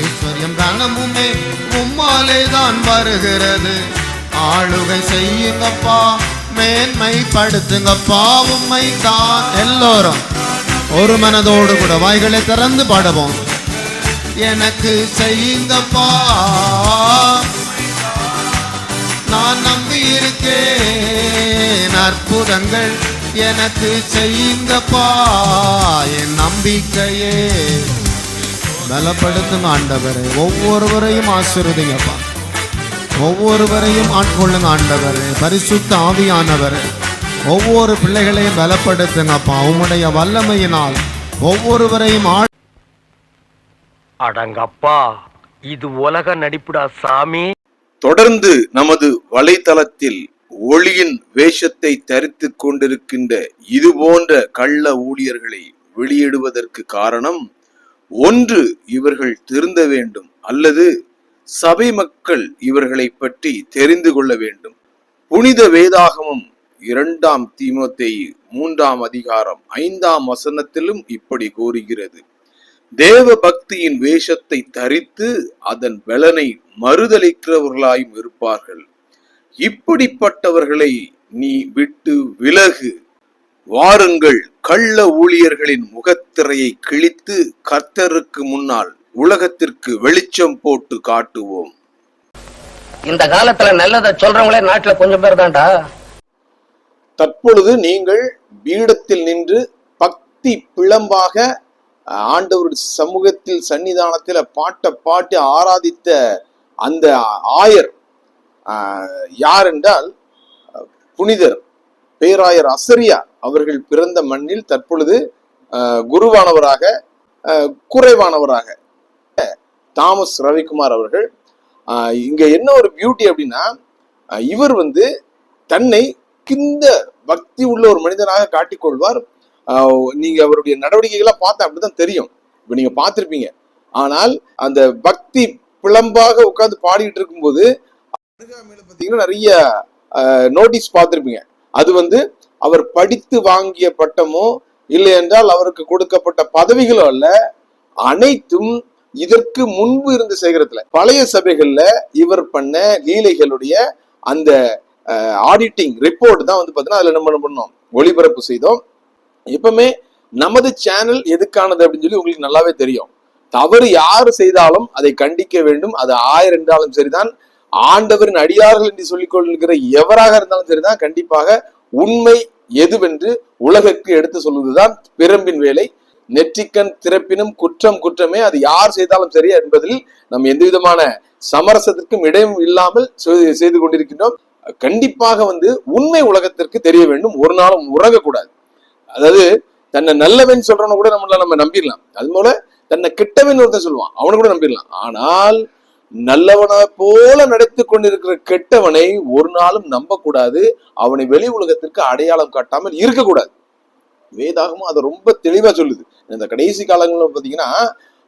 ஐஸ்வர்யம் கனமுமே உம்மாலே தான் வருகிறது. ஆளுகை செய்யுங்கப்பா மேன்மைப்படுத்துங்கப்பா உம்மை தான் எல்லோரும். ஒரு மனதோடு கூட வாய்களை திறந்து பாடுவோம். எனக்கு செய்யுங்கப்பா. நான் நம்பி இருக்கேன் அற்புதங்கள் எனக்கு செய்யுங்கப்பா. என் நம்பிக்கையே பலப்படுத்துங்க ஆண்டவரே. ஒவ்வொருவரையும் ஆசிர்வதிங்கப்பா. ஒவ்வொருவரையும் ஆட்கொள்ளுங்க ஆண்டவரே. பரிசுத்த ஆவியானவரே. ஒவ்வொரு பிள்ளைகளையும் பலப்படுத்துங்கப்பா. உம்முடைய வல்லமையினால் ஒவ்வொருவரையும் ஆ அடங்கப்பா. இது உலக நடிப்புடா சாமி. தொடர்ந்து நமது வலைத்தளத்தில் ஒளியின் வேஷத்தை தரித்துக் கொண்டிருக்கின்ற இது போன்ற கள்ள ஊழியர்களை வெளியிடுவதற்கு காரணம் ஒன்று இவர்கள் திருந்த வேண்டும் அல்லது சபை மக்கள் இவர்களை பற்றி தெரிந்து கொள்ள வேண்டும். புனித வேதாகமம் இரண்டாம் தீமத்தை மூன்றாம் அதிகாரம் ஐந்தாம் வசனத்திலும் இப்படி கூறுகிறது. தேவ பக்தியின் வேஷத்தை தரித்து அதன் பலனை மறுதளிக்கிறவர்களாயும் இருப்பார்கள். இப்படிப்பட்டவர்களை நீ விட்டு விலகு. வாருங்கள் கள்ள ஊழியர்களின் முகத்திரையை கிழித்து கர்த்தருக்கு முன்னால் உலகத்திற்கு வெளிச்சம் போட்டு காட்டுவோம். இந்த காலத்துல நல்லதை சொல்றவங்களே நாட்டுல கொஞ்சம் பேர் தான்டா. தற்பொழுது நீங்கள் பீடத்தில் நின்று பக்தி பிளம்பாக அஹ், ஆண்டவர் சமூகத்தில் சன்னிதானத்தில் பாட்ட பாட்டு ஆராதித்த அந்த ஆயர் யார் என்றால் புனிதர் பேராயர் அசரியா. அவர்கள் பிறந்த மண்ணில் தற்பொழுது அஹ், குருவானவராக அஹ், குறைவானவராக. தாமஸ் ரவிக்குமார் அவர்கள் இங்க என்ன ஒரு பியூட்டி அப்படின்னா இவர் வந்து தன்னை கிந்த பக்தி உள்ள ஒரு மனிதனாக காட்டிக்கொள்வார். ஆஹ் நீங்க அவருடைய நடவடிக்கைகளை பார்த்தா அப்படிதான் தெரியும். இப்ப நீங்க பார்த்திருப்பீங்க. ஆனால் அந்த பக்தி பிளம்பாக உட்கார்ந்து பாடிட்டு இருக்கும்போது அருகாமையில பாத்தீங்கன்னா நிறைய நோட்டீஸ் பார்த்திருப்பீங்க. அது வந்து அவர் படித்து வாங்கிய பட்டமோ இல்லை என்றால் அவருக்கு கொடுக்கப்பட்ட பதவிகளோ அல்ல அனைத்தும் இதற்கு முன்பு இருந்த சேகரத்துல. பழைய சபைகள்ல இவர் பண்ண லீலைகளுடைய அந்த ஆடிட்டிங் ரிப்போர்ட் தான் வந்து பார்த்தீங்கன்னா அதுல நம்ம என்ன பண்ணோம்? ஒளிபரப்பு செய்தோம். எப்பவுமே நமது சேனல் எதுக்கானது அப்படின்னு சொல்லி உங்களுக்கு நல்லாவே தெரியும். தவறு யாரு செய்தாலும் அதை கண்டிக்க வேண்டும். அது ஆயர் என்றாலும் சரிதான். ஆண்டவரின் அடியார்கள் என்று சொல்லிக் கொள்கிற எவராக இருந்தாலும் சரிதான். கண்டிப்பாக உண்மை எதுவென்று உலகிற்கு எடுத்து சொல்வதுதான் பிரம்பின் வேலை. நெற்றிக்கண் திறப்பினும் குற்றம் குற்றமே. அது யார் செய்தாலும் சரி என்பதில் நம்ம எந்த விதமான சமரசத்திற்கும் இடம் இல்லாமல் செய்து- செய்து கொண்டிருக்கின்றோம். கண்டிப்பாக வந்து உண்மை உலகத்திற்கு தெரிய வேண்டும். ஒரு நாளும் உறங்கக்கூடாது. அதாவது தன்னை நல்லவன் சொல்றவன கூட நம்மள நம்ம நம்பிடலாம். அது போல தன்னை கெட்டவன் ஒருத்தன் சொல்லுவான். அவனை கூட நம்பிடலாம். ஆனால் நல்லவனை போல நடத்தி கொண்டிருக்கிற கெட்டவனை ஒரு நாளும் நம்பக்கூடாது. அவனை வெளி உலகத்திற்கு அடையாளம் காட்டாமல் இருக்கக்கூடாது. வேதாகமும் அதை ரொம்ப தெளிவா சொல்லுது. இந்த கடைசி காலங்களில் பார்த்தீங்கன்னா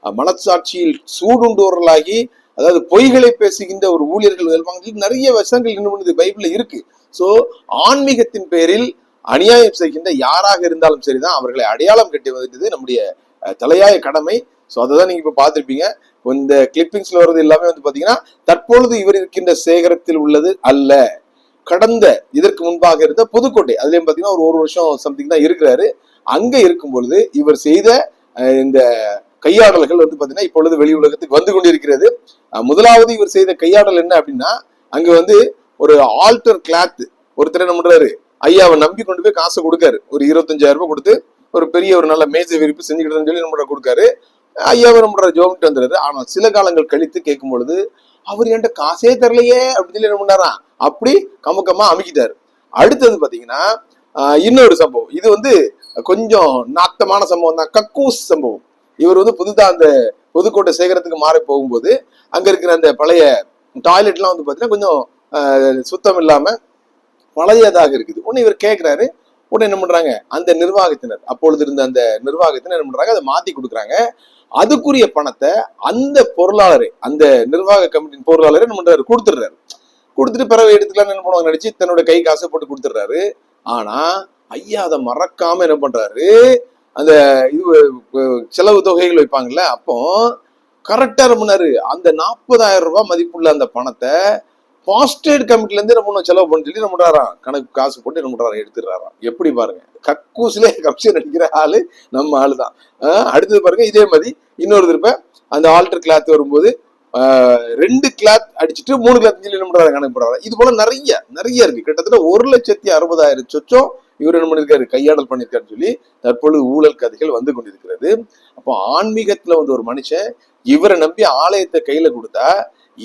மனசாட்சியில் மனச்சாட்சியில் சூடுண்டோர்களாகி அதாவது பொய்களை பேசுகின்ற ஒரு ஊழியர்கள் வருவாங்க நிறைய விஷயங்கள் இன்னும் பண்ணுது பைபிளில் இருக்கு. ஸோ ஆன்மீகத்தின் பேரில் அநியாயம் செய்கின்ற யாராக இருந்தாலும் சரிதான் அவர்களை அடையாளம் கட்டி வந்துட்டது நம்முடைய தலையாய கடமை. ஸோ அதை தான் நீங்க இப்போ பார்த்துருப்பீங்க. இந்த கிளிப்பிங்ஸ்ல வர்றது எல்லாமே வந்து பாத்தீங்கன்னா தற்பொழுது இவர் இருக்கின்ற சேகரத்தில் உள்ளது அல்ல. கடந்த இதற்கு முன்பாக இருந்த புதுக்கோட்டை அதுலயும் பாத்தீங்கன்னா ஒரு ஒரு வருஷம் சம்திங் தான் இருக்கிறாரு. அங்க இருக்கும் பொழுது இவர் செய்த இந்த கையாடல்கள் வந்து பாத்தீங்கன்னா இப்பொழுது வெளி உலகத்துக்கு வந்து கொண்டிருக்கிறது. முதலாவது இவர் செய்த கையாடல் என்ன அப்படின்னா அங்க வந்து ஒரு ஆல்டர் கிளாத் ஒருத்தர் என்ன பண்றாரு? ஐயாவை நம்பி கொண்டு போய் காசை கொடுக்காரு. ஒரு இருபத்தஞ்சாயிரம் ரூபாய் கொடுத்து ஒரு பெரிய ஒரு நல்ல மேஜை விரிப்பு செஞ்சுக்கிட்டேன்னு சொல்லி நம்ம கொடுக்காரு. ஐயாவை ஜோமிட்டு வந்துடுறாரு ஆனா சில காலங்கள் கழித்து கேட்கும் பொழுது அவர் என்கிட்ட காசே தரலையே அப்படின்னு சொல்லி என்ன பண்ணாராம்? அப்படி கமக்கமா அமுக்கிட்டாரு. அடுத்தது பாத்தீங்கன்னா இன்னொரு சம்பவம். இது வந்து கொஞ்சம் நாத்தமான சம்பவம் தான். கக்கூஸ் சம்பவம். இவர் வந்து புதுதா அந்த புதுக்கோட்டை சேகரத்துக்கு மாறி போகும்போது அங்க இருக்கிற அந்த பழைய டாய்லெட்லாம் வந்து பாத்தீங்கன்னா கொஞ்சம் ஆஹ் சுத்தம் இல்லாம பழையதாக இருக்குது. உடனே இவர் கேட்கிறாரு. உடனே என்ன பண்றாங்க? அந்த நிர்வாகத்தினர் அப்பொழுது இருந்த அந்த நிர்வாகத்தினர் என்ன பண்றாங்க? அதை மாத்தி கொடுக்குறாங்க. அதுக்குரிய பணத்தை அந்த பொருளாளரே அந்த நிர்வாக கமிட்டியின் பொருளாளரே நம்ம கொடுத்துடுறாரு. கொடுத்துட்டு பிறகு எடுத்துக்கலாம் என்ன பண்ணுவாங்க நினைச்சு தன்னோட கை காசை போட்டு கொடுத்துடுறாரு. ஆனா ஐயா அதை மறக்காம என்ன பண்றாரு? அந்த இது செலவு தொகைகள் வைப்பாங்கல்ல அப்போ கரெக்டா என்ன அந்த நாற்பதாயிரம் ரூபாய் மதிப்புள்ள அந்த பணத்தை பாஸ்டேட் கமிட்டில இருந்து என்ன செலவு பண்ணி சொல்லி என்ன கணக்கு காசு போட்டு என்ன பண்றாராம்? எடுத்துடுறாராம். எப்படி பாருங்க. கக்கூஸ்ல கமிஷன் அடிக்கிற ஆளு நம்ம ஆளு தான் அடுத்தது பாருங்க இதே மாதிரி இன்னொரு திருப்ப அந்த ஆல்டர் கிளாத் வரும்போது ரெண்டு கிளாத் அடிச்சுட்டு மூணு கிளாத் சொல்லி என்ன பண்றாரு? கணக்கு போடுறாங்க இது போல நிறைய நிறைய இருக்கு. கிட்டத்தட்ட ஒரு லட்சத்தி அறுபதாயிரம் சொச்சம் இவர் என்ன பண்ணிருக்காரு கையாடல் பண்ணியிருக்காருன்னு சொல்லி தற்பொழுது ஊழல் கதைகள் வந்து கொண்டிருக்கிறது. அப்போ ஆன்மீகத்துல வந்து ஒரு மனுஷன் இவரை நம்பி ஆலயத்தை கையில கொடுத்தா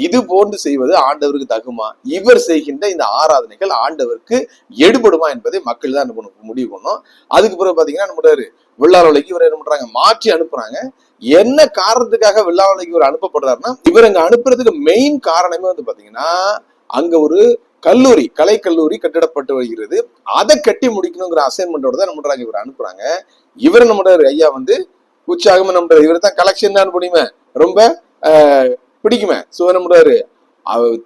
இது போன்று செய்வது ஆண்டவருக்கு தகுமா? இவர் செய்கின்ற இந்த ஆராதனைகள் ஆண்டவருக்கு எடுபடுமா என்பதை மக்கள் தான் என்ன முடிவு பண்ணும் அதுக்கு பிறகு பாத்தீங்கன்னா என்ன பண்றாரு? வெள்ளாளலைக்கு இவர் என்ன பண்றாங்க? மாற்றி அனுப்புறாங்க. என்ன காரணத்துக்காக வெள்ளாரோலைக்கு இவர் அனுப்பப்படுறாருன்னா இவர் அங்க அனுப்புறதுக்கு மெயின் காரணமே வந்து பாத்தீங்கன்னா அங்க ஒரு கல்லூரி கலை கல்லூரி கட்டிடப்பட்டு வருகிறது. அதை கட்டி முடிக்கணுங்கிற அசைன்மெண்டோட தான் என்ன பண்றாங்க? இவர் அனுப்புறாங்க. இவர் என்ன ஐயா வந்து உற்சாகமா என்ன இவர் தான் கலெக்ஷன் தான் முடியுமே ரொம்ப பிடிக்குமே. சோ என்ன பண்றாரு? அவ-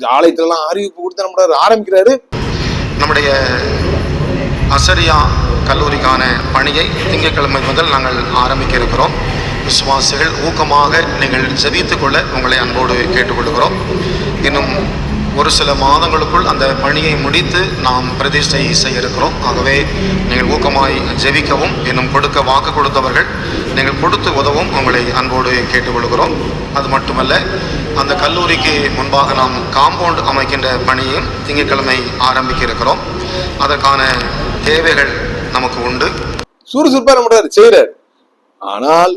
ஆலயத்துல எல்லாம் அறிவிப்பு கொடுத்து என்ன பண்றாரு? ஆரம்பிக்கிறாரு. நம்முடைய அசரியா கல்லூரிக்கான பணியை திங்கட்கிழமை முதல் நாங்கள் ஆரம்பிக்க இருக்கிறோம். விசுவாசிகள் ஊக்கமாக நீங்கள் செவித்துக்கொள்ள உங்களை அன்போடு கேட்டுக்கொள்கிறோம். இன்னும் ஒரு சில மாதங்களுக்குள் அந்த பணியை முடித்து நாம் பிரதிஷ்டை செய்ய இருக்கிறோம் ஆகவே நீங்கள் ஊக்கமாய் ஜெபிக்கவும் இன்னும் கொடுக்க வாக்கு கொடுத்தவர்கள் நீங்கள் கொடுத்து உதவும் உங்களை அன்போடு கேட்டுக்கொள்கிறோம். அது மட்டுமல்ல அந்த கல்லூரிக்கு முன்பாக நாம் காம்பவுண்ட் அமைக்கின்ற பணியையும் திங்கட்கிழமை ஆரம்பிக்க இருக்கிறோம் அதற்கான தேவைகள் நமக்கு உண்டு. சுறுசுறுப்பாக என்ன செய்கிறார் ஆனால்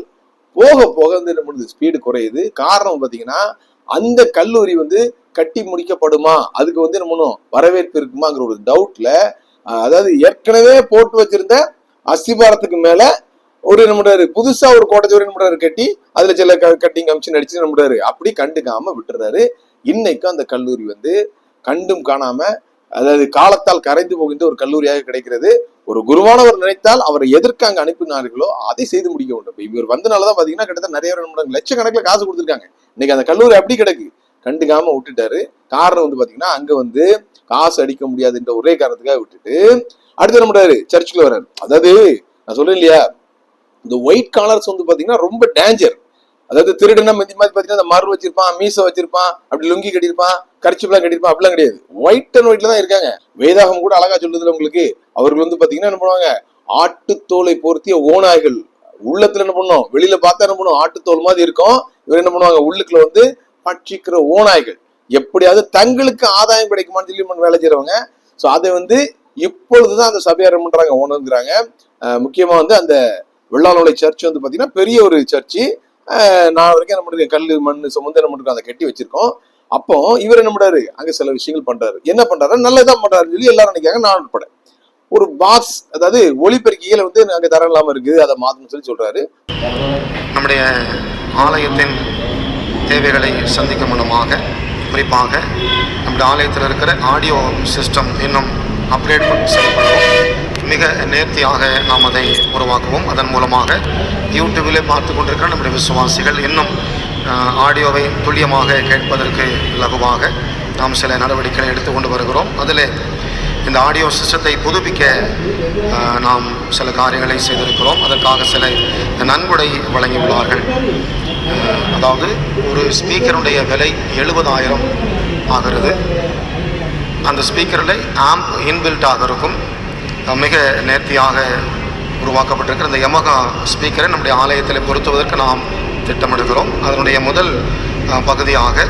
போக போக வந்து என்ன பண்ணுது ஸ்பீடு குறையுது. காரணம் பார்த்தீங்கன்னா அந்த கல்லூரி வந்து கட்டி முடிக்கப்படுமா? அதுக்கு வந்து என்ன பண்ணும் வரவேற்பு இருக்குமாங்கிற ஒரு டவுட்ல அதாவது ஏற்கனவே போட்டு வச்சிருந்த அஸ்திபாரத்துக்கு மேல ஒரு என்ன பண்றாரு? புதுசா ஒரு கோட்டை என்ன பண்றாரு? கட்டி அதுல சில கட்டிங் அமைச்சு நடிச்சு என்ன பண்றாரு? அப்படி கண்டுக்காம விட்டுறாரு. இன்னைக்கும் அந்த கல்லூரி வந்து கண்டும் காணாம அதாவது காலத்தால் கரைந்து போகின்ற ஒரு கல்லூரியாக கிடைக்கிறது. ஒரு குருவானவர் நினைத்தால் அவரை எதற்கு அங்கே அனுப்பினார்களோ அதை செய்து முடிக்க வேண்டும். இவர் வந்தனால தான் பார்த்தீங்கன்னா கிட்டத்தட்ட நிறைய லட்சக்கணக்கில் காசு கொடுத்துருக்காங்க. இன்னைக்கு அந்த கல்லூரி அப்படி கிடக்கு. கண்டுக்காம விட்டுட்டாரு. காரணம் வந்து பாத்தீங்கன்னா அங்க வந்து காசு அடிக்க முடியாதுன்ற ஒரே காரணத்துக்காக விட்டுட்டு அடுத்து என்ன பண்றாரு? சர்ச்சுக்குள்ள வர்றாரு. அதாவது நான் சொல்றேன் இல்லையா? இந்த ஒயிட் காலர்ஸ் வந்து பாத்தீங்கன்னா ரொம்ப டேஞ்சர் அதாவது திருடுனா மிந்தி மாதிரி பாத்தீங்கன்னா அந்த மறு வச்சிருப்பான் மீசை வச்சிருப்பான் அப்படி லுங்கி கட்டியிருப்பான் கரிச்சிப்லாம் கட்டியிருப்பான் அப்படிலாம் கிடையாது. ஒயிட் அண்ட் ஒயிட்ல தான் இருக்காங்க. வேதாகம் கூட அழகா சொல்லுதுல உங்களுக்கு. அவர்கள் வந்து பாத்தீங்கன்னா என்ன பண்ணுவாங்க? ஆட்டுத்தோலை பொருத்திய ஓநாய்கள். உள்ளத்துல என்ன பண்ணும்? வெளியில பார்த்தா என்ன பண்ணும்? ஆட்டுத்தோல் மாதிரி இருக்கும். இவர் என்ன பண்ணுவாங்க? உள்ளுக்குள்ள வந்து பட்சிக்கிற ஓநாய்கள். எப்படியாவது தங்களுக்கு ஆதாயம் கிடைக்குமான்னு சொல்லி வேலை செய்யறவங்க ஸோ அதை வந்து இப்பொழுதுதான் அந்த சபையார் என்ன பண்றாங்க உணர்ந்துறாங்க. முக்கியமா வந்து அந்த வெள்ளாளோலை சர்ச் வந்து பாத்தீங்கன்னா பெரிய ஒரு சர்ச்சு. நான் வரைக்கும் என்ன கல் மண் சுமந்து என்ன பண்றோம் அதை கட்டி வச்சிருக்கோம். அப்போ இவர் என்ன பண்றாரு? அங்க சில விஷயங்கள் பண்றாரு. என்ன பண்றாரு? நல்லதான் பண்றாருன்னு சொல்லி எல்லாரும் நினைக்காங்க நான் உட்பட. ஒரு பாக்ஸ் அதாவது ஒளிபெருக்கிகள் வந்து அங்க தரம் இல்லாம இருக்குது அதை மாத்தணும்னு சொல்லி சொல்றாரு. நம்முடைய ஆலயத்தின் தேவைகளை சந்திக்கும் மூலமாக குறிப்பாக நம்முடைய ஆலயத்தில் இருக்கிற ஆடியோ சிஸ்டம் இன்னும் அப்கிரேட் செய்யப்படுவோம். மிக நேர்த்தியாக நாம் அதை உருவாக்குவோம். அதன் மூலமாக யூடியூபிலே பார்த்து கொண்டிருக்கிற நம்முடைய விசுவாசிகள் இன்னும் ஆடியோவை துல்லியமாக கேட்பதற்கு லகுவாக நாம் சில நடவடிக்கைகளை எடுத்துக்கொண்டு வருகிறோம். அதில் இந்த ஆடியோ சிஸ்டத்தை புதுப்பிக்க நாம் சில காரியங்களை செய்திருக்கிறோம். அதற்காக சில நன்கொடை வழங்கியுள்ளார்கள். அதாவது ஒரு ஸ்பீக்கருடைய விலை எழுபதாயிரம் ஆகிறது. அந்த ஸ்பீக்கரில் ஆம்ப் இன்பில்ட்டாக இருக்கும் மிக நேர்த்தியாக உருவாக்கப்பட்டிருக்கிற இந்த யமகா ஸ்பீக்கரை நம்முடைய ஆலயத்தில் பொருத்துவதற்கு நாம் திட்டமிடுகிறோம். அதனுடைய முதல் பகுதியாக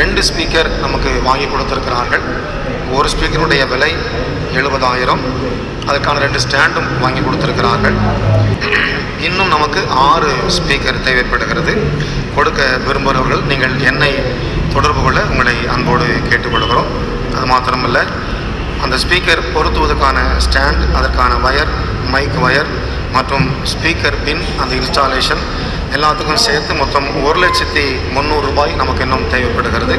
ரெண்டு ஸ்பீக்கர் நமக்கு வாங்கி கொடுத்திருக்கிறார்கள். ஒரு ஸ்பீக்கருடைய விலை எழுபதாயிரம் அதற்கான ரெண்டு ஸ்டாண்டும் வாங்கி கொடுத்துருக்கிறார்கள். இன்னும் நமக்கு ஆறு ஸ்பீக்கர் தேவைப்படுகிறது. கொடுக்க விரும்புகிறவர்கள் நீங்கள் என்னை தொடர்பு கொள்ள உங்களை அன்போடு கேட்டுக்கொள்கிறோம். அது மாத்திரமல்ல அந்த ஸ்பீக்கர் பொருத்துவதற்கான ஸ்டாண்ட் அதற்கான வயர் மைக் வயர் மற்றும் ஸ்பீக்கர் பின் அந்த இன்ஸ்டாலேஷன் எல்லாத்துக்கும் சேர்த்து மொத்தம் ஒரு லட்சத்தி முந்நூறு ரூபாய் நமக்கு இன்னும் தேவைப்படுகிறது.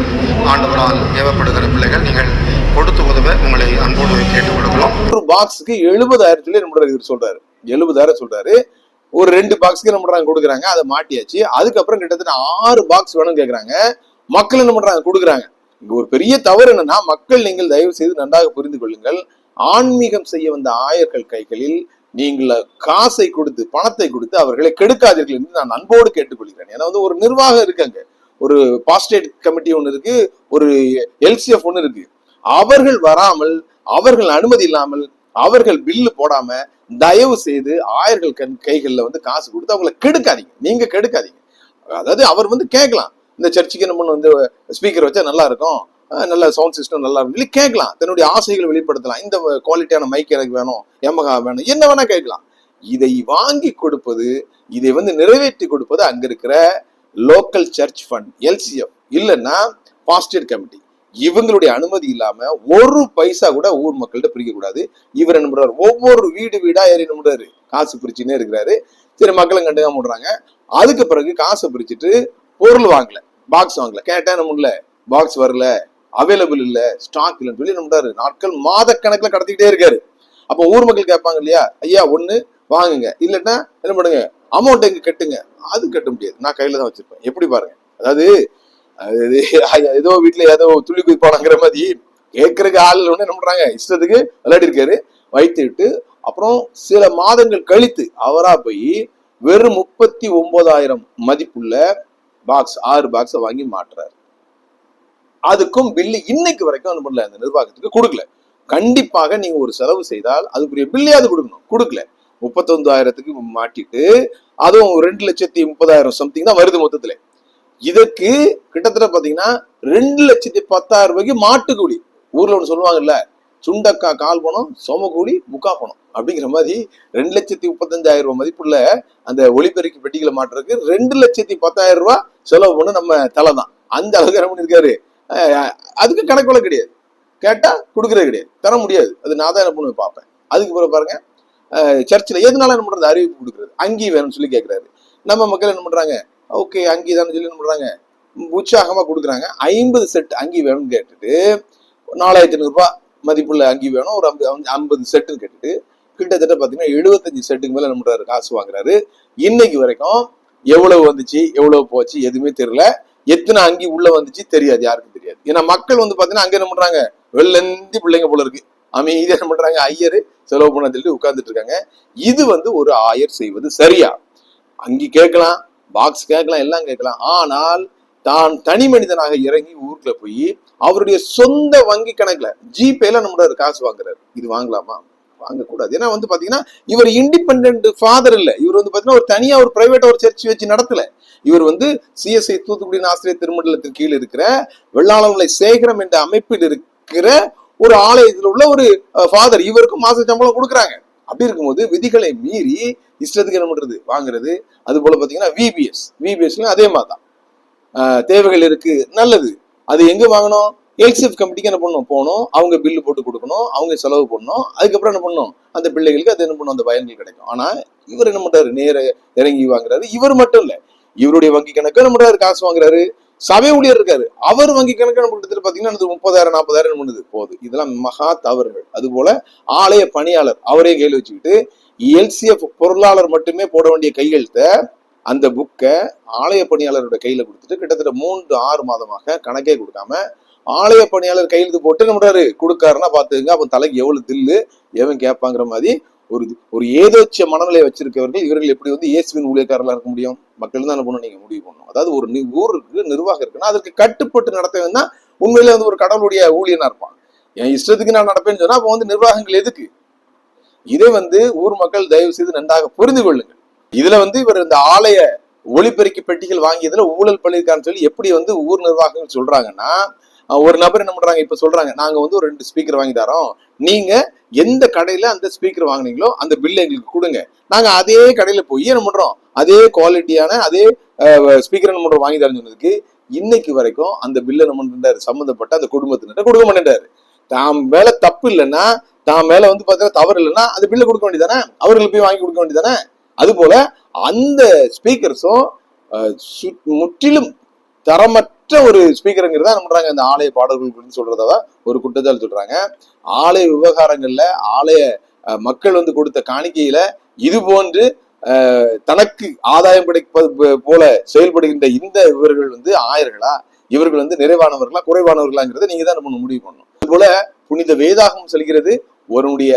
ஆண்டவரால் தேவைப்படுகிற பிள்ளைகள் நீங்கள் கொடுத்து உதவ உங்களை அன்போடு கேட்டுக்கொள்கிறோம். ஒரு பாக்ஸுக்கு எழுபதாயிரத்துலேயே நம்மளுடைய நம்ம சொல்றாரு. எழுபதாயிரம் சொல்றாரு. ஒரு ரெண்டு பாக்ஸ்க்கு என்ன பண்றாங்க? கொடுக்குறாங்க. அதை மாட்டியாச்சு. அதுக்கப்புறம் கிட்டத்தட்ட ஆறு பாக்ஸ் வேணும்னு கேட்குறாங்க மக்கள் என்ன பண்றாங்க? கொடுக்குறாங்க. இங்க ஒரு பெரிய தவறு என்னன்னா மக்கள் நீங்கள் தயவு செய்து நன்றாக புரிந்து கொள்ளுங்கள். ஆன்மீகம் செய்ய வந்த ஆயர்கள் கைகளில் நீங்கள் காசை கொடுத்து பணத்தை கொடுத்து அவர்களை கெடுக்காதீர்கள் என்று நான் அன்போடு கேட்டுக்கொள்கிறேன். ஏன்னா வந்து ஒரு நிர்வாகம் இருக்காங்க ஒரு பாஸ்டேட் கமிட்டி ஒன்று இருக்கு. ஒரு எல்சிஎஃப் ஒன்று இருக்கு. அவர்கள் வராமல் அவர்கள் அனுமதி இல்லாமல் அவர்கள் பில்லு போடாம தயவு செய்து ஆயர்கள் கண் கைகளில் வந்து காசு கொடுத்து அவங்கள கெடுக்காதீங்க. நீங்க கெடுக்காதீங்க. அதாவது அவர் வந்து கேட்கலாம். இந்த சர்ச்சுக்கு நம்ம வந்து ஸ்பீக்கர் வச்சா நல்லா இருக்கும். நல்ல சவுண்ட் சிஸ்டம் நல்லா இருக்கும். கேட்கலாம். தன்னுடைய ஆசைகளை வெளிப்படுத்தலாம். இந்த குவாலிட்டியான மைக் எனக்கு வேணும் எமகா வேணும். என்ன வேணா கேட்கலாம். இதை வாங்கி கொடுப்பது இதை வந்து நிறைவேற்றி கொடுப்பது அங்க இருக்கிற லோக்கல் சர்ச் ஃபண்ட் எல்சிஎஃப் இல்லைன்னா பாஸ்டேட் கமிட்டி இவங்களுடைய அனுமதி இல்லாம ஒரு பைசா கூட ஊர் மக்கள்கிட்ட பிரிக்க கூடாது இவர் என்ன பண்றாரு ஒவ்வொரு வீடு வீடா ஏறி நம்புறாரு. காசு பிரிச்சுன்னே இருக்கிறாரு. சரி மக்களும் கண்டுக்காம விடுறாங்க. அதுக்கு பிறகு காசை பிரிச்சுட்டு பொருள் வாங்கல. பாக்ஸ் வாங்கல. கேட்டா என்ன முடியல பாக்ஸ் வரல. அவைலபிள் இல்ல. ஸ்டாக் இல்லைன்னு சொல்லி நம்புறாரு. நாட்கள் மாத கணக்குல கடத்திக்கிட்டே இருக்காரு. அப்போ ஊர் மக்கள் கேட்பாங்க இல்லையா? ஐயா ஒண்ணு வாங்குங்க. இல்லைன்னா என்ன பண்ணுங்க? அமௌண்ட் எங்க கட்டுங்க? அது கட்ட முடியாது. நான் கையில தான் வச்சிருப்பேன். எப்படி பாருங்க? அதாவது அது ஏதோ வீட்டுல ஏதோ துள்ளி குதிப்பானங்கிற மாதிரி கேட்கறதுக்கு ஆள் ஒண்ணு என்ன பண்றாங்க? இஷ்டத்துக்கு விளையாடி இருக்காரு. வைத்து விட்டு அப்புறம் சில மாதங்கள் கழித்து அவரா போய் வெறும் முப்பத்தி ஒன்பதாயிரம் மதிப்புள்ள பாக்ஸ் ஆறு பாக்ஸை வாங்கி மாட்டுறாரு. அதுக்கும் பில்லு இன்னைக்கு வரைக்கும் என்ன பண்ணல. அந்த நிர்வாகத்துக்கு கொடுக்கல. கண்டிப்பாக நீங்க ஒரு செலவு செய்தால் அதுக்குரிய பில்லையாவது கொடுக்கணும். கொடுக்கல. முப்பத்தொந்தாயிரத்துக்கு மாட்டிட்டு அதுவும் ரெண்டு லட்சத்தி முப்பதாயிரம் சம்திங் தான் வருது மொத்தத்துல. இதற்கு கிட்டத்தட்ட பாத்தீங்கன்னா ரெண்டு லட்சத்தி பத்தாயிரம் ரூபாய்க்கு மாட்டுக்கூடி ஊர்ல ஒண்ணு சொல்லுவாங்கல்ல சுண்டக்கா கால் பணம் சோமக்கூடி முக்கா பணம் அப்படிங்கிற மாதிரி ரெண்டு லட்சத்தி முப்பத்தஞ்சாயிரம் ரூபாய் மதிப்புள்ள அந்த ஒளிபெருக்கி பெட்டிகளை மாட்டுறதுக்கு ரெண்டு லட்சத்தி பத்தாயிரம் ரூபாய் செலவு பண்ண நம்ம தலை தான். அந்த அளவுக்கு என்ன பண்ணிருக்காரு அதுக்கு கணக்குள்ள கிடையாது. கேட்டா கொடுக்கறது கிடையாது. தர முடியாது. அது நான் தான் என்ன பண்ணுவேன் பார்ப்பேன். அதுக்கு பிறகு பாருங்க சர்ச்சில் எதனால என்ன பண்றது? அறிவிப்பு கொடுக்குறது. அங்கேயும் வேணும்னு சொல்லி கேட்கறாரு நம்ம மக்கள் என்ன பண்றாங்க? ஓகே அங்கி தானே சொல்லி என்ன பண்ணுறாங்க உற்சாகமா கொடுக்குறாங்க. ஐம்பது செட் அங்கி வேணும்னு கேட்டுட்டு நாலாயிரத்தி ஐநூறுரூபா மதிப்புள்ள அங்கி வேணும். ஒரு ஐம்பது ஐம்பது செட்டுன்னு கேட்டுட்டு கிட்டத்தட்ட பார்த்தீங்கன்னா எழுபத்தஞ்சு செட்டுக்கு மேலே என்ன பண்ணுறாரு காசு வாங்குறாரு. இன்னைக்கு வரைக்கும் எவ்வளவு வந்துச்சு எவ்வளவு போச்சு எதுவுமே தெரியல. எத்தனை அங்கி உள்ள வந்துச்சு தெரியாது யாருக்கும் தெரியாது. ஏன்னா மக்கள் வந்து பார்த்தீங்கன்னா அங்கே என்ன பண்றாங்க? வெள்ளந்தி பிள்ளைங்க போல இருக்கு. அமைதியாக என்ன பண்றாங்க? ஐயர் செலவு பண்ண சொல்லிட்டு உட்கார்ந்துட்டு இருக்காங்க. இது வந்து ஒரு ஆயர் செய்வது சரியா? அங்கி கேட்கலாம். பாக்ஸ் கேட்கலாம் எல்லாம் கேட்கலாம். ஆனால் தான் தனி மனிதனாக இறங்கி ஊருக்குள்ள போய் அவருடைய சொந்த வங்கி கணக்குல ஜிபேல நம்மளோட காசு வாங்குறாரு. இது வாங்கலாமா? வாங்கக்கூடாது. ஏன்னா வந்து பாத்தீங்கன்னா இவர் இண்டிபெண்ட் ஃபாதர் இல்ல. இவர் வந்து பாத்தீங்கன்னா ஒரு தனியா ஒரு பிரைவேட் ஒரு சர்ச் வச்சு நடத்தல. இவர் வந்து சிஎஸ்ஐ தூத்துக்குடி ஆசிரியர் திருமண்டலத்தின் கீழ் இருக்கிற வெள்ளாளர்களை சேகரம் என்ற அமைப்பில் இருக்கிற ஒரு ஆலயத்தில் உள்ள ஒரு ஃபாதர் இவருக்கும் மாச சம்பளம் கொடுக்குறாங்க. அப்படி இருக்கும்போது விதிகளை மீறி இஷ்டத்துக்கு என்ன பண்றது? வாங்குறது. அது போல பாத்தீங்கன்னா விபிஎஸ் விபிஎஸ்லயும் அதே மாதிரி தான் தேவைகள் இருக்கு நல்லது. அது எங்க வாங்கணும்? எல்சிஎஃப் கமிட்டிக்கு என்ன பண்ணணும்? போகணும். அவங்க பில்லு போட்டு கொடுக்கணும். அவங்க செலவு பண்ணணும். அதுக்கப்புறம் என்ன பண்ணணும்? அந்த பிள்ளைகளுக்கு அது என்ன பண்ணும் அந்த பயன்கள் கிடைக்கும். ஆனா இவர் என்ன பண்றாரு? நேர இறங்கி வாங்குறாரு. இவர் மட்டும் இல்ல. இவருடைய வங்கி கணக்கு என்ன பண்றாரு? காசு வாங்குறாரு. சபை ஊழியர் இருக்காரு. அவர் வங்கி கணக்கு நம்ம கிட்டத்தட்ட பாத்தீங்கன்னா அது முப்பதாயிரம் நாற்பதாயிரம் பண்ணுது? போகுது. இதெல்லாம் மகா தவறுகள். அது போல ஆலய பணியாளர் அவரே கையில் வச்சுக்கிட்டு எல்சிஎஃப் பொருளாளர் மட்டுமே போட வேண்டிய கையெழுத்தை அந்த புக்கை ஆலய பணியாளரோட கையில கொடுத்துட்டு கிட்டத்தட்ட மூன்று ஆறு மாதமாக கணக்கே கொடுக்காம ஆலய பணியாளர் கையெழுத்து போட்டு நம்மடாரு கொடுக்காருன்னா பாத்துக்கங்க அப்ப தலைக்கு எவ்வளவு தில்லு எவன் கேட்பாங்கிற மாதிரி ஒரு ஒரு ஏதோச்ச மனநிலை வச்சிருக்கவர்கள் இவர்கள் எப்படி வந்து இயேசுவின் ஊழியக்காரர்களாக இருக்க முடியும்? மக்கள் தான் என்ன பண்ணணும் நீங்க முடிவு பண்ணணும். அதாவது ஒரு ஊருக்கு நிர்வாகம் இருக்குன்னா அதற்கு கட்டுப்பட்டு நடத்தவன் தான் உண்மையிலே வந்து ஒரு கடவுளுடைய ஊழியனா இருப்பான். என் இஷ்டத்துக்கு நான் நடப்பேன்னு சொன்னா அப்ப வந்து நிர்வாகங்கள் எதுக்கு? இதை வந்து ஊர் மக்கள் தயவு செய்து நன்றாக புரிந்து கொள்ளுங்கள். இதுல வந்து இவர் இந்த ஆலய ஒளிபெருக்கி பெட்டிகள் வாங்கியதுல ஊழல் பண்ணியிருக்கான்னு சொல்லி எப்படி வந்து ஊர் நிர்வாகங்கள் சொல்றாங்கன்னா ஒரு நபர் என்ன பண்றாங்க? இப்ப சொல்றாங்க நாங்க வந்து ஒரு ரெண்டு ஸ்பீக்கர் வாங்கி தரோம் நீங்க எந்த கடையில அந்த ஸ்பீக்கர் வாங்குனீங்களோ அந்த பில் எங்களுக்கு கொடுங்க. நாங்க அதே கடையில போய் என்ன பண்றோம்? அதே குவாலிட்டியான அதே ஸ்பீக்கர் என்ன பண்றோம்? வாங்கி தரேன்னு சொன்னதுக்கு இன்னைக்கு வரைக்கும் அந்த பில்லை என்ன பண்றாரு? சம்மந்தப்பட்ட அந்த குடும்பத்தினர் கொடுக்க மாட்டேன்றாரு. தாம் மேல தப்பு இல்லைன்னா தான் மேல வந்து பாத்தீங்கன்னா தவறு இல்லைன்னா அந்த பில்லை கொடுக்க வேண்டியதானே அவர்களுக்கு போய் வாங்கி கொடுக்க வேண்டியதானே அது போல அந்த ஸ்பீக்கர்ஸும் முற்றிலும் தரமற்ற ஒரு ஸ்பீக்கருங்கிறத என்ன பண்றாங்க? இந்த ஆலய பாடல்கள் அப்படின்னு சொல்றதா ஒரு குற்றச்சாட்டு சொல்றாங்க ஆலய விவகாரங்கள்ல ஆலய மக்கள் வந்து கொடுத்த காணிக்கையில இது போன்று தனக்கு ஆதாயம் கிடைப்பது போல செயல்படுகின்ற இந்த இவர்கள் வந்து ஆயர்களா? இவர்கள் வந்து நிறைவானவர்களா? குறைவானவர்களாங்கிறத நீங்க தான் நம்ம முடிவு பண்ணணும். அது போல புனித வேதாகம் சொல்கிறது ஒருவனுடைய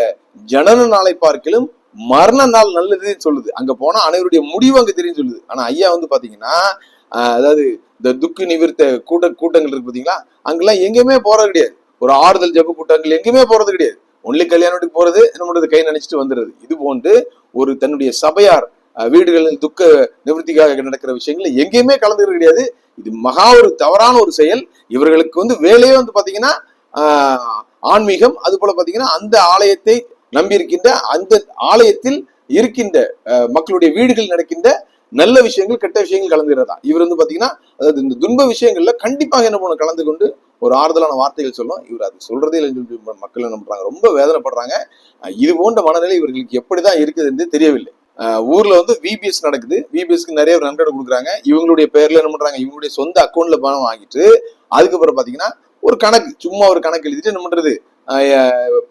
ஜனன நாளை பார்க்கிலும் மரண நாள் நல்லதுன்னு சொல்லுது. அங்க போனா அனைவருடைய முடிவு அங்க தெரியும் சொல்லுது. ஆனா ஐயா வந்து பாத்தீங்கன்னா அதாவது இந்த துக்கு நிவிர்த்த கூட்ட கூட்டங்கள் இருக்கு பார்த்தீங்களா அங்கெல்லாம் எங்கேயுமே போறது கிடையாது. ஒரு ஆறுதல் ஜெப கூட்டங்கள் எங்கேயுமே போறது கிடையாது. ஒன்லி கல்யாணத்துக்கு போறது நம்மளோட கை நினைச்சிட்டு வந்துடுது இது போன்று ஒரு தன்னுடைய சபையார் வீடுகளில் துக்க நிவர்த்திக்காக நடக்கிற விஷயங்கள் எங்கேயுமே கலந்துகிறது கிடையாது. இது மகா ஒரு தவறான ஒரு செயல். இவர்களுக்கு வந்து வேலையே வந்து பாத்தீங்கன்னா ஆன்மீகம். அது போல பாத்தீங்கன்னா அந்த ஆலயத்தை நம்பி இருக்கின்ற அந்த ஆலயத்தில் இருக்கின்ற மக்களுடைய வீடுகள் நடக்கின்ற நல்ல விஷயங்கள் கெட்ட விஷயங்கள் கலந்துகிறதா இவர் வந்து பாத்தீங்கன்னா அதாவது இந்த துன்ப விஷயங்கள்ல கண்டிப்பாக என்ன பண்ண கலந்து கொண்டு ஒரு ஆறுதலான வார்த்தைகள் சொல்லும் இவர் அது சொல்றதே இல்லை மக்கள் என்ன பண்றாங்க? ரொம்ப வேதனைப்படுறாங்க. இது போன்ற மனநிலை இவர்களுக்கு எப்படிதான் இருக்குது என்று தெரியவில்லை. ஊர்ல வந்து விபிஎஸ் நடக்குது. விபிஎஸ்க்கு நிறைய ஒரு நன்கொடை கொடுக்குறாங்க. இவங்களுடைய பேர்ல என்ன பண்றாங்க? இவங்களுடைய சொந்த அக்கௌண்ட்ல பணம் வாங்கிட்டு அதுக்கப்புறம் பாத்தீங்கன்னா ஒரு கணக்கு சும்மா ஒரு கணக்கு எழுதிட்டு என்ன பண்றது?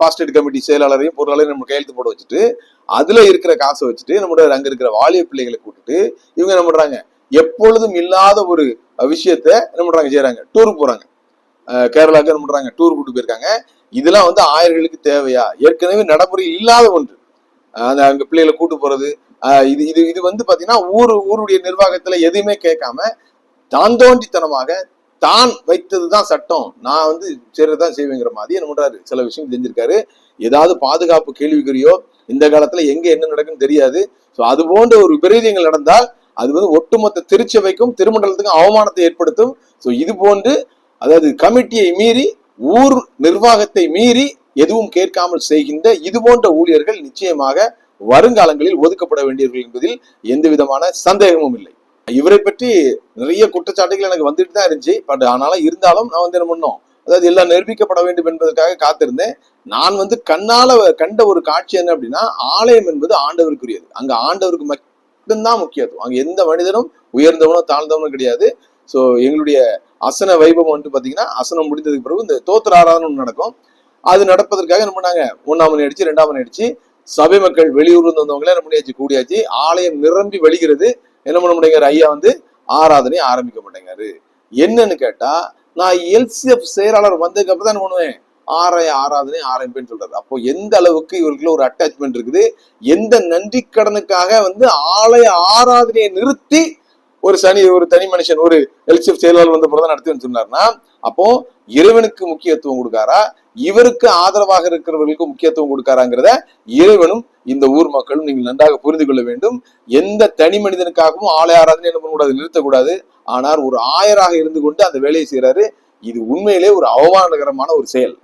பாஸ்டேட் கமிட்டி செயலாளரையும் பொருளாளரையும் நம்ம கையெழுத்து போட வச்சுட்டு அதுல இருக்கிற காசை வச்சுட்டு நம்மளோட அங்க இருக்கிற வாலிய பிள்ளைகளை கூட்டிட்டு இவங்க என்ன பண்றாங்க? எப்பொழுதும் இல்லாத ஒரு விஷயத்த என்ன பண்றாங்க? செய்யறாங்க. டூர் போறாங்க. கேரளாவுக்கு என்ன பண்றாங்க? டூர் கூட்டு போயிருக்காங்க. இதெல்லாம் வந்து ஆயர்களுக்கு தேவையா? ஏற்கனவே நடைமுறை இல்லாத ஒன்று. அந்த அங்க பிள்ளைகளை கூட்டு போறது இது இது இது வந்து பாத்தீங்கன்னா ஊர் ஊருடைய நிர்வாகத்துல எதுவுமே கேட்காம தான் தோண்டித்தனமாக தான் வைத்ததுதான் சட்டம். நான் வந்து செய்யறதுதான் செய்வேங்கிற மாதிரி என்ன பண்றாரு? சில விஷயம் செஞ்சிருக்காரு. ஏதாவது பாதுகாப்பு கேள்விக்குறியோ இந்த காலத்துல எங்க என்ன நடக்குன்னு தெரியாது. ஸோ அது போன்ற ஒரு விபரீதங்கள் நடந்தால் அது வந்து ஒட்டுமொத்த திருச்சபைக்கும் திருமண்டலத்துக்கும் அவமானத்தை ஏற்படுத்தும். ஸோ இது போன்று அதாவது கமிட்டியை மீறி ஊர் நிர்வாகத்தை மீறி எதுவும் கேட்காமல் செய்கின்ற இது போன்ற ஊழியர்கள் நிச்சயமாக வருங்காலங்களில் ஒதுக்கப்பட வேண்டியவர்கள் என்பதில் எந்த விதமான சந்தேகமும் இல்லை. இவரை பற்றி நிறைய குற்றச்சாட்டுகள் எனக்கு வந்துட்டு தான் இருந்துச்சு. பட் ஆனாலும் இருந்தாலும் நான் வந்து என்ன பண்ணோம் அதாவது எல்லாம் நிரூபிக்கப்பட வேண்டும் என்பதற்காக காத்திருந்தேன். நான் வந்து கண்ணால கண்ட ஒரு காட்சி என்ன அப்படின்னா ஆலயம் என்பது ஆண்டவருக்குரியது. அங்க ஆண்டவருக்கு மட்டும்தான் முக்கியத்துவம். அங்க எந்த மனிதனும் உயர்ந்தவனோ தாழ்ந்தவனோ கிடையாது. ஸோ எங்களுடைய அசன வைபவம் வந்து பாத்தீங்கன்னா அசனம் முடிந்ததுக்கு பிறகு இந்த தோத்திர ஆராதனம் நடக்கும். அது நடப்பதற்காக என்ன பண்ணாங்க? மூணாம் மணி அடிச்சு ரெண்டாம் மணி அடிச்சு சபை மக்கள் வெளியூர்ல இருந்து வந்தவங்களே என்ன பண்ணியாச்சு? கூடியாச்சு. ஆலயம் நிரம்பி வழிகிறது. என்ன பண்ண முடியுங்கிற ஐயா வந்து ஆராதனை ஆரம்பிக்க மாட்டேங்கிறாரு. என்னன்னு கேட்டா நான் எல்சிஎஃப் செயலாளர் வந்ததுக்கு அப்புறம் தான் பண்ணுவேன். ஆராய ஆராதனை ஆரம்பிப்பேன்னு சொல்றாரு. அப்போ எந்த அளவுக்கு இவருக்குள்ள ஒரு அட்டாச்மெண்ட் இருக்குது? எந்த நன்றி கடனுக்காக வந்து ஆலய ஆராதனையை நிறுத்தி ஒரு சனி ஒரு தனி மனுஷன் ஒரு எல்சிஎஃப் செயலாளர் வந்த பிறகு நடத்தி சொன்னார்னா அப்போ இறைவனுக்கு முக்கியத்துவம் கொடுக்காரா? இவருக்கு ஆதரவாக இருக்கிறவர்களுக்கு முக்கியத்துவம் கொடுக்காராங்கிறத இறைவனும் இந்த ஊர் மக்களும் நீங்கள் நன்றாக புரிந்து கொள்ள வேண்டும். எந்த தனி மனிதனுக்காகவும் ஆலய ஆராதனை என்ன பண்ணக்கூடாது? நிறுத்தக்கூடாது. ஆனால் ஒரு ஆயராக இருந்து கொண்டு அந்த வேலையை செய்கிறாரு இது உண்மையிலே ஒரு அவமானகரமான ஒரு செயல்.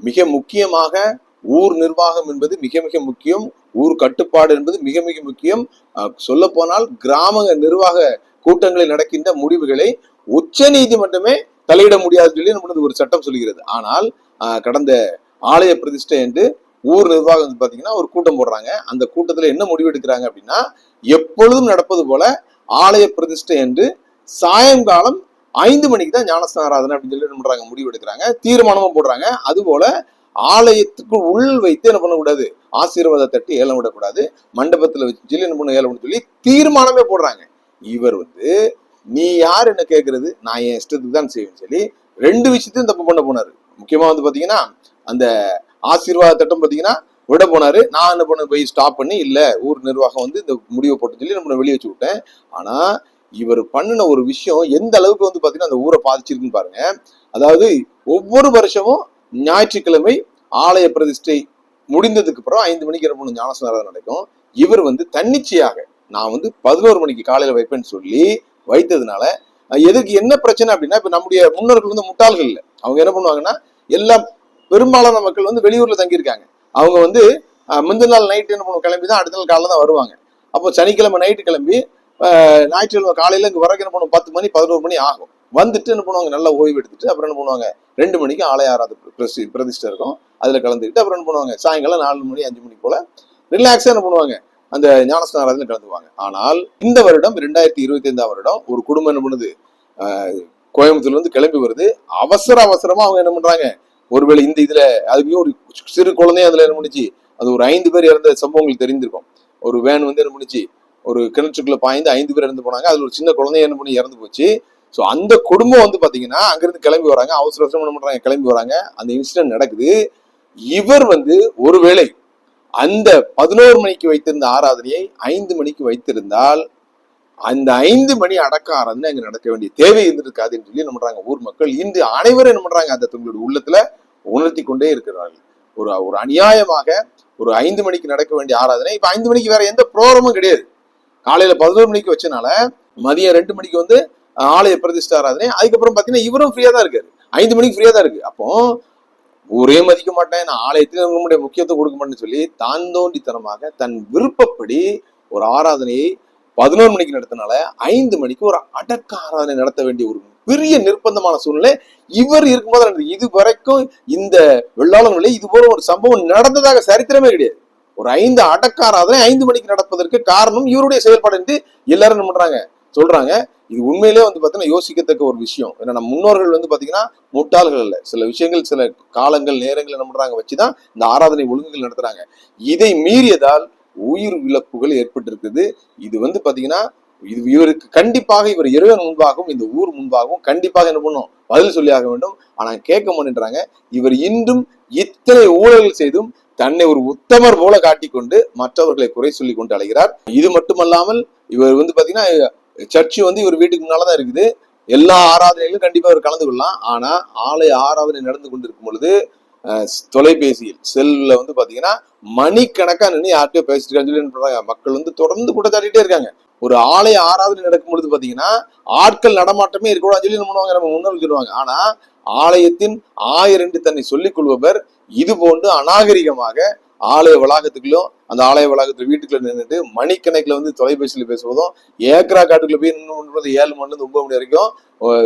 மிக முக்கியமாக ஊர் நிர்வாகம் என்பது மிக மிக முக்கியம். ஊர் கட்டுப்பாடு என்பது மிக மிக முக்கியம். சொல்ல போனால் கிராம நிர்வாக கூட்டங்களில் நடக்கின்ற முடிவுகளை உச்ச நீதிமன்றமே தலையிட முடியாது சொல்லி நம்மளது ஒரு சட்டம் சொல்கிறது. ஆனால் கடந்த ஆலய பிரதிஷ்டை என்று ஊர் நிர்வாகம் பார்த்தீங்கன்னா ஒரு கூட்டம் போடுறாங்க. அந்த கூட்டத்தில் என்ன முடிவு எடுக்கிறாங்க அப்படின்னா எப்பொழுதும் நடப்பது போல ஆலய பிரதிஷ்டை என்று சாயங்காலம் ஐந்து மணிக்கு தான் ஞானஸ்நான ஆராதனை அப்படின்னு சொல்லி என்ன பண்றாங்க? முடிவு எடுக்கிறாங்க தீர்மானமும் போடுறாங்க. அது போல ஆலயத்துக்குள் உள் வைத்து என்ன பண்ணக்கூடாது? ஆசீர்வாத தட்டி ஏலம் விடக்கூடாது. மண்டபத்துல வச்சு சொல்லி என்ன பண்ண ஏலம் சொல்லி தீர்மானமே போடுறாங்க. இவர் வந்து நீ யார் என்ன கேட்கறது நான் என் இஷ்டத்துக்கு தான் செய்வேன்னு சொல்லி ரெண்டு விஷயத்தையும் தப்பு பண்ண போனாரு. முக்கியமா வந்து பாத்தீங்கன்னா அந்த ஆசீர்வாத திட்டம் பாத்தீங்கன்னா விட போனாரு. நான் என்ன பண்ண போய் ஸ்டாப் பண்ணி இல்ல ஊர் நிர்வாகம் வந்து இந்த முடிவை போட்டு சொல்லி நம்ம வெளியே வச்சு விட்டேன். ஆனா இவர் பண்ணின ஒரு விஷயம் எந்த அளவுக்கு வந்து பாத்தீங்கன்னா அந்த ஊரை பாதிச்சிருக்குன்னு பாருங்க. அதாவது ஒவ்வொரு வருஷமும் ஞாயிற்றுக்கிழமை ஆலய பிரதிஷ்டை முடிந்ததுக்கு அப்புறம் ஐந்து மணிக்கு இரவு பண்ணும் நடக்கும். இவர் வந்து தன்னிச்சையாக நான் வந்து பதினோரு மணிக்கு காலையில வைப்பேன்னு சொல்லி வைத்ததுனால எதுக்கு என்ன பிரச்சனை அப்படின்னா இப்ப நம்முடைய முன்னோர்கள் வந்து முட்டாள்கள் இல்லை. அவங்க என்ன பண்ணுவாங்கன்னா எல்லாம் பெரும்பாலான மக்கள் வந்து வெளியூர்ல தங்கியிருக்காங்க. அவங்க வந்து முந்தின நாள் நைட்டு என்ன பண்ணுவோம் கிளம்பி தான் அடுத்த நாள் காலைல தான் வருவாங்க. அப்போ சனிக்கிழமை நைட்டு கிளம்பி ஞாயிற்றுக்கிழமை காலையில இங்க வரக்கு என்ன பண்ணுவோம்? பத்து மணி பதினோரு மணி ஆகும். வந்துட்டு என்ன பண்ணுவாங்க? நல்லா ஓய்வு எடுத்துட்டு அப்புறம் என்ன பண்ணுவாங்க? ரெண்டு மணிக்கு ஆலய ஆராத பிரசி பிரதிஷ்டை இருக்கும். அதுல கலந்துக்கிட்டு அப்புறம் என்ன பண்ணுவாங்க? சாயங்காலம் நாலு மணி அஞ்சு மணி போல ரிலாக்ஸா என்ன பண்ணுவாங்க? அந்த ஞானஸ்தான ஆராதனை கலந்துவாங்க ஆனால் இந்த வருடம் ரெண்டாயிரத்தி இருபத்தி ஐந்தாம் வருடம் ஒரு குடும்பம் என்ன பண்ணுது? கோயம்புத்தூர்லேருந்து கோயம்புத்தூர்ல இருந்து கிளம்பி வருது. அவசர அவசரமா அவங்க என்ன பண்றாங்க? ஒருவேளை இந்த இதுல அதுக்கு ஒரு சிறு குழந்தையும் அதுல என்ன பண்ணுச்சு? அது ஒரு ஐந்து பேர் இறந்த சம்பவங்கள் தெரிந்திருக்கும். ஒரு வேன் வந்து என்ன பண்ணுச்சு? ஒரு கிணற்றுக்குள்ள பாய்ந்து ஐந்து பேர் இறந்து போனாங்க. அதுல ஒரு சின்ன குழந்தைய என்ன பண்ணி இறந்து போச்சு. ஸோ அந்த குடும்பம் வந்து பாத்தீங்கன்னா அங்கிருந்து கிளம்பி வராங்க. அவசர அவசரம் என்ன பண்றாங்க? கிளம்பி வராங்க. அந்த இன்சிடென்ட் நடக்குது. இவர் வந்து ஒருவேளை அந்த பதினோரு மணிக்கு வைத்திருந்த ஆராதனையை ஐந்து மணிக்கு வைத்திருந்தால் அந்த ஐந்து மணி அடக்க ஆராதனை அங்க நடக்க வேண்டிய தேவை இருந்திருக்காதுன்னு சொல்லி என்ன பண்றாங்க? ஊர் மக்கள் இன்று அனைவரும் என்ன பண்றாங்க? அந்த தங்களுடைய உள்ளத்துல உணர்த்தி கொண்டே இருக்கிறார்கள். ஒரு ஒரு அநியாயமாக ஒரு ஐந்து மணிக்கு நடக்க வேண்டிய ஆராதனை. இப்ப ஐந்து மணிக்கு வேற எந்த ப்ரோக்ராமும் கிடையாது. காலையில பதினோரு மணிக்கு வச்சனால மதியம் ரெண்டு மணிக்கு வந்து ஆலய பிரதிஷ்ட ஆராதனை அதுக்கப்புறம் பாத்தீங்கன்னா இவரும் ஃப்ரீயா தான் இருக்காரு. ஐந்து மணிக்கு ஃப்ரீயா தான் இருக்கு. அப்போ ஊரே மதிக்க மாட்டேன். நான் ஆலயத்தில் நம்முடைய முக்கியத்துவம் கொடுக்க மாட்டேன்னு சொல்லி தான் தோண்டித்தனமாக தன் விருப்பப்படி ஒரு ஆராதனையை பதினோரு மணிக்கு நடத்தினால ஐந்து மணிக்கு ஒரு அடக்க ஆராதனை நடத்த வேண்டிய ஒரு பெரிய நிர்பந்தமான சூழ்நிலை இவர் இருக்கும்போது. நடந்தது இது வரைக்கும் இந்த வெள்ளாளங்களே இது போல ஒரு சம்பவம் நடந்ததாக சரித்திரமே கிடையாது. ஒரு ஐந்து அடக்க ஆராதனை ஐந்து மணிக்கு நடப்பதற்கு காரணம் இவருடைய செயல்பாடு என்று எல்லாரும் என்ன பண்றாங்க சொல்றாங்க. இது உண்மையிலே வந்து பாத்தீங்கன்னா யோசிக்கத்தக்க ஒரு விஷயம். ஏன்னா நம்ம முன்னோர்கள் வந்து பாத்தீங்கன்னா முட்டாள்கள் அல்ல. சில விஷயங்கள் சில காலங்கள் நேரங்கள் என்ன பண்றாங்க வச்சுதான் இந்த ஆராதனை ஒழுங்குகள் நடத்துறாங்க. இதை மீறியதால் உயிர் இழப்புகள் ஏற்பட்டிருக்குது. இது வந்து பாத்தீங்கன்னா இது இவருக்கு கண்டிப்பாக இவர் இறைவன் முன்பாகவும் இந்த ஊர் முன்பாகவும் கண்டிப்பாக என்ன பண்ணும்? பதில் சொல்லியாக வேண்டும். ஆனா கேட்க மாட்டேன்றாங்க. இவர் இன்றும் இத்தனை ஊழல்கள் செய்தும் தன்னை ஒரு உத்தமர் போல காட்டிக்கொண்டு மற்றவர்களை குறை சொல்லி கொண்டு அழைகிறார் இது மட்டுமல்லாமல் இவர் வந்து பாத்தீங்கன்னா சர்ச்சு வந்து இவர் வீட்டுக்கு முன்னாலதான் இருக்குது. எல்லா ஆராதனைகளும் கண்டிப்பா அவர் கலந்து கொள்ளலாம். ஆனா ஆலய ஆராதனை நடந்து கொண்டிருக்கும் பொழுது தொலைபேசியில் செல்ல வந்து பாத்தீங்கன்னா மணிக்கணக்கா நின்று யார்கிட்டயோ பேசிட்டு இருக்கான்னு சொல்லி மக்கள் வந்து தொடர்ந்து குற்றச்சாட்டிட்டே இருக்காங்க. ஒரு ஆலய ஆராதனை நடக்கும் பொழுது பார்த்தீங்கன்னா ஆட்கள் நடமாட்டமே இருக்கக்கூடாதுன்னு சொல்லி என்ன பண்ணுவாங்க? நம்ம முன்னோர்கள் சொல்லுவாங்க. ஆனா ஆலயத்தின் ஆயர் என்று தன்னை சொல்லிக் கொள்பவர் இது போன்று அநாகரிகமாக ஆலய வளாகத்துக்குள்ளும் அந்த ஆலய வளாகத்துல வீட்டுக்குள்ள நின்றுட்டு மணிக்கணக்கில் வந்து தொலைபேசியில் பேசுவதும் ஏக்கரா காட்டுக்குள்ள போய் நின்று பண்றது ஏழு மணிலிருந்து ஒன்பது மணி வரைக்கும்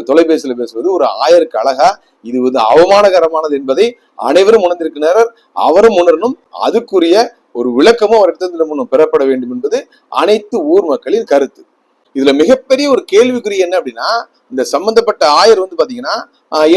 தொலைபேசியில் பேசுவது ஒரு ஆயருக்கு அழகா இது வந்து அவமானகரமானது என்பதை அனைவரும் உணர்ந்திருக்கிறார் அவரும் உணரணும். அதுக்குரிய ஒரு விளக்கமும் அவரிடத்திலிருந்து நம்ம பெறப்பட வேண்டும் என்பது அனைத்து ஊர் மக்களின் கருத்து. இதுல மிகப்பெரிய ஒரு கேள்விக்குறி என்ன அப்படின்னா இந்த சம்பந்தப்பட்ட ஆயர் வந்து பாத்தீங்கன்னா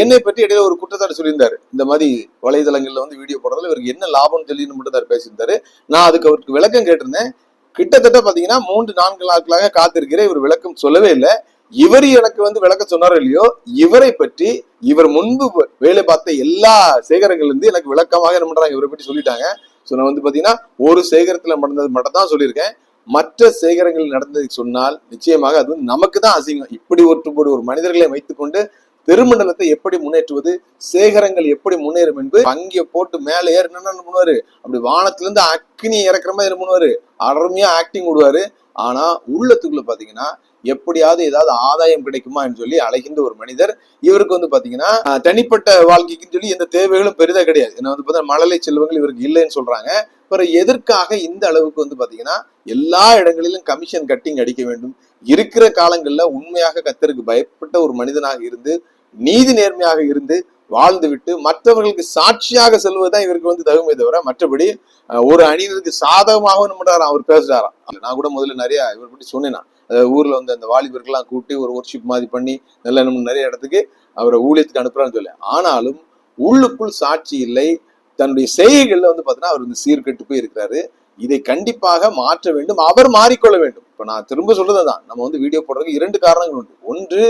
என்னை பற்றி இடையில ஒரு குற்றச்சாட்டு சொல்லியிருந்தாரு. இந்த மாதிரி வலைதளங்கள்ல வந்து வீடியோ போடுறதுல இவருக்கு என்ன லாபம்னு சொல்லி மட்டும் தான் பேசியிருந்தாரு. நான் அதுக்கு அவருக்கு விளக்கம் கேட்டிருந்தேன். கிட்டத்தட்ட பாத்தீங்கன்னா மூன்று நான்கு நாட்களாக காத்திருக்கிறேன் இவர் விளக்கம் சொல்லவே இல்லை. இவர் எனக்கு வந்து விளக்க சொன்னாரோ இல்லையோ இவரை பற்றி இவர் முன்பு வேலை பார்த்த எல்லா சேகரங்கள் இருந்து எனக்கு விளக்கமாக என்ன பண்றாங்க இவரை பற்றி சொல்லிட்டாங்க. ஸோ நான் வந்து பாத்தீங்கன்னா ஒரு சேகரத்துல நடந்தது மட்டும் தான் சொல்லியிருக்கேன். மற்ற சேகரங்கள் நடந்ததை சொன்னால் நிச்சயமாக அது வந்து நமக்கு தான் அசிங்கம். இப்படி ஒற்றுப்போடு ஒரு மனிதர்களை வைத்துக்கொண்டு பெருமண்டலத்தை எப்படி முன்னேற்றுவது சேகரங்கள் எப்படி முன்னேறும் என்பது அங்கே போட்டு மேலே ஏறினா என்ன பண்ணுவாரு அப்படி வானத்துல இருந்து அக்னி இறக்குற மாதிரி என்ன பண்ணுவாரு அருமையா ஆக்டிங் விடுவாரு ஆனா உள்ளத்துக்குள்ள பாத்தீங்கன்னா எப்படியாவது ஏதாவது ஆதாயம் கிடைக்குமான்னு சொல்லி அழைகின்ற ஒரு மனிதர் இவருக்கு வந்து பாத்தீங்கன்னா தனிப்பட்ட வாழ்க்கைக்குன்னு சொல்லி எந்த தேவைகளும் பெரிதா கிடையாது. ஏன்னா வந்து பார்த்தீங்கன்னா மழலை செல்வங்கள் இவருக்கு இல்லைன்னு சொல்றாங்க. பிறகு எதற்காக இந்த அளவுக்கு வந்து பாத்தீங்கன்னா எல்லா இடங்களிலும் கமிஷன் கட்டிங் அடிக்க வேண்டும்? இருக்கிற காலங்கள்ல உண்மையாக கத்தருக்கு பயப்பட்ட ஒரு மனிதனாக இருந்து நீதி நேர்மையாக இருந்து வாழ்ந்துவிட்டு மற்றவர்களுக்கு சாட்சியாக செல்வதுதான் இவருக்கு வந்து தகுமே தவிர மற்றபடி ஒரு அணியினருக்கு சாதகமாக என்ன அவர் பேசுறாராம். நான் கூட முதல்ல நிறைய இவர் பற்றி சொன்னேன் ஊர்ல வந்து அந்த வாலிபர்கள்லாம் கூட்டி ஒரு ஒர்க்ஷிப் மாதிரி பண்ணி நல்ல நம்ம நிறைய இடத்துக்கு அவரை ஊழியத்துக்கு அனுப்புறான்னு சொல்லி ஆனாலும் உள்ளுக்குள் சாட்சி இல்லை. தன்னுடைய செய்கைகள்ல வந்து பார்த்தீங்கன்னா அவர் வந்து சீர்கெட்டு போய் இருக்கிறாரு இதை கண்டிப்பாக மாற்ற வேண்டும். அவர் மாறிக்கொள்ள வேண்டும். இப்ப நான் திரும்ப சொல்றதுதான். நம்ம வந்து வீடியோ போடுறதுக்கு இரண்டு காரணங்கள் உண்டு. ஒன்று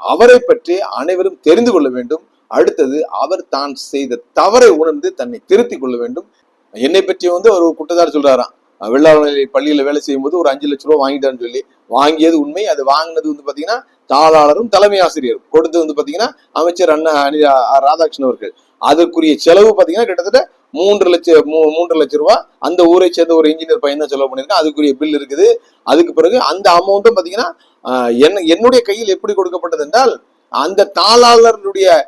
அவரை பற்றி அனைவரும் தெரிந்து கொள்ள வேண்டும். அடுத்தது அவர் தான் செய்த தவறை உணர்ந்து தன்னை திருத்திக் கொள்ள வேண்டும். என்னை பற்றி வந்து ஒரு குற்றச்சாட்டு சொல்றாராம். அஹ் வெள்ளாளர் பள்ளியில வேலை செய்யும்போது ஒரு அஞ்சு லட்ச ரூபா வாங்கிட்டான்னு சொல்லி வாங்கியது உண்மை. அது வாங்கினது வந்து பாத்தீங்கன்னா தாளாளரும் தலைமை ஆசிரியரும். கொடுத்தது வந்து பாத்தீங்கன்னா அமைச்சர் அண்ணா அனி ராதாகிருஷ்ணன் அவர்கள். அதற்குரிய செலவு பாத்தீங்கன்னா கிட்டத்தட்ட மூன்று லட்சம் மூ- மூன்று லட்சம் ரூபாய் அந்த ஊரை சேர்ந்த ஒரு இன்ஜினியர் பையன் தான் செலவு பண்ணியிருக்கேன். அதுக்குரிய பில் இருக்குது. அதுக்கு பிறகு அந்த அமௌண்ட்டும் பாத்தீங்கன்னா என்ன என்னுடைய கையில் எப்படி கொடுக்கப்பட்டது என்றால் அந்த தாளாளருடைய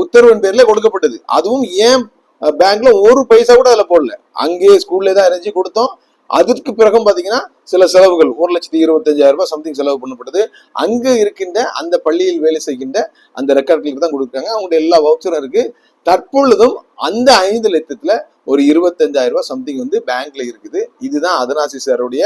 உத்தரவின் பேர்ல கொடுக்கப்பட்டது. அதுவும் ஏன் பேங்க்ல ஒரு பைசா கூட அதுல போடல. அங்கேயே ஸ்கூல்ல தான் இறைஞ்சி கொடுத்தோம். அதுக்கு பிறகும் பாத்தீங்கன்னா சில செலவுகள் ஒரு லட்சத்தி இருபத்தஞ்சாயிரம் ரூபாய் சம்திங் செலவு பண்ணப்பட்டது. அங்க இருக்கின்ற அந்த பள்ளியில் வேலை செய்கின்ற அந்த ரெக்கார்ட்களுக்கு தான் கொடுக்குறாங்க. அவங்களுடைய எல்லா வவுச்சரும் இருக்கு. தற்பொழுதும் அந்த ஐந்து லட்சத்துல ஒரு இருபத்தஞ்சாயிரம் ரூபாய் சம்திங் வந்து பேங்க்ல இருக்குது. இதுதான் அதனாசி சாருடைய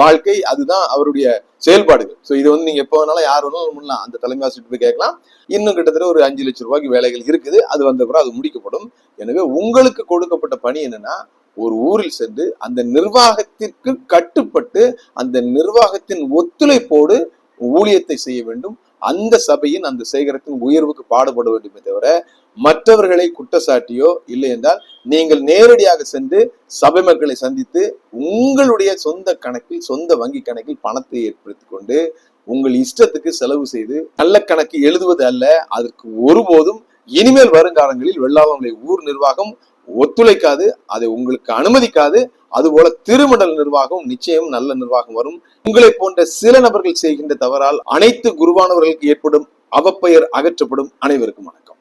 வாழ்க்கை. அதுதான் அவருடைய செயல்பாடுகள். ஸோ இது வந்து நீங்க எப்போ வேணாலும் யார் வேணாலும் பண்ணலாம். அந்த தலைமை ஆசிரியர் போய் கேட்கலாம். இன்னும் கிட்டத்தட்ட ஒரு அஞ்சு லட்சம் ரூபாய்க்கு வேலைகள் இருக்குது. அது வந்த பிறகு அது முடிக்கப்படும். எனவே உங்களுக்கு கொடுக்கப்பட்ட பணி என்னன்னா ஒரு ஊரில் சென்று அந்த நிர்வாகத்திற்கு கட்டுப்பட்டு அந்த நிர்வாகத்தின் ஒத்துழைப்போடு ஊழியத்தை செய்ய வேண்டும். அந்த சபையின் அந்த சேகரத்தின் உயர்வுக்கு பாடுபட வேண்டுமே தவிர மற்றவர்களை குற்றச்சாட்டியோ இல்லை என்றால் நீங்கள் நேரடியாக சென்று சபை மக்களை சந்தித்து உங்களுடைய சொந்த கணக்கில் சொந்த வங்கி கணக்கில் பணத்தை ஏற்படுத்தி கொண்டு உங்கள் இஷ்டத்துக்கு செலவு செய்து நல்ல கணக்கு எழுதுவது அல்ல. அதற்கு ஒருபோதும் இனிமேல் வருங்காலங்களில் வெள்ளாவங்களை ஊர் நிர்வாகம் ஒத்துழைக்காது அதை உங்களுக்கு அனுமதிக்காது. அதுபோல திருமண்டல் நிர்வாகம் நிச்சயம் நல்ல நிர்வாகம் வரும். உங்களை போன்ற சில நபர்கள் செய்கின்ற தவறால் அனைத்து குருவானவர்களுக்கு ஏற்படும் அவப்பெயர் அகற்றப்படும். அனைவருக்கும் வணக்கம்.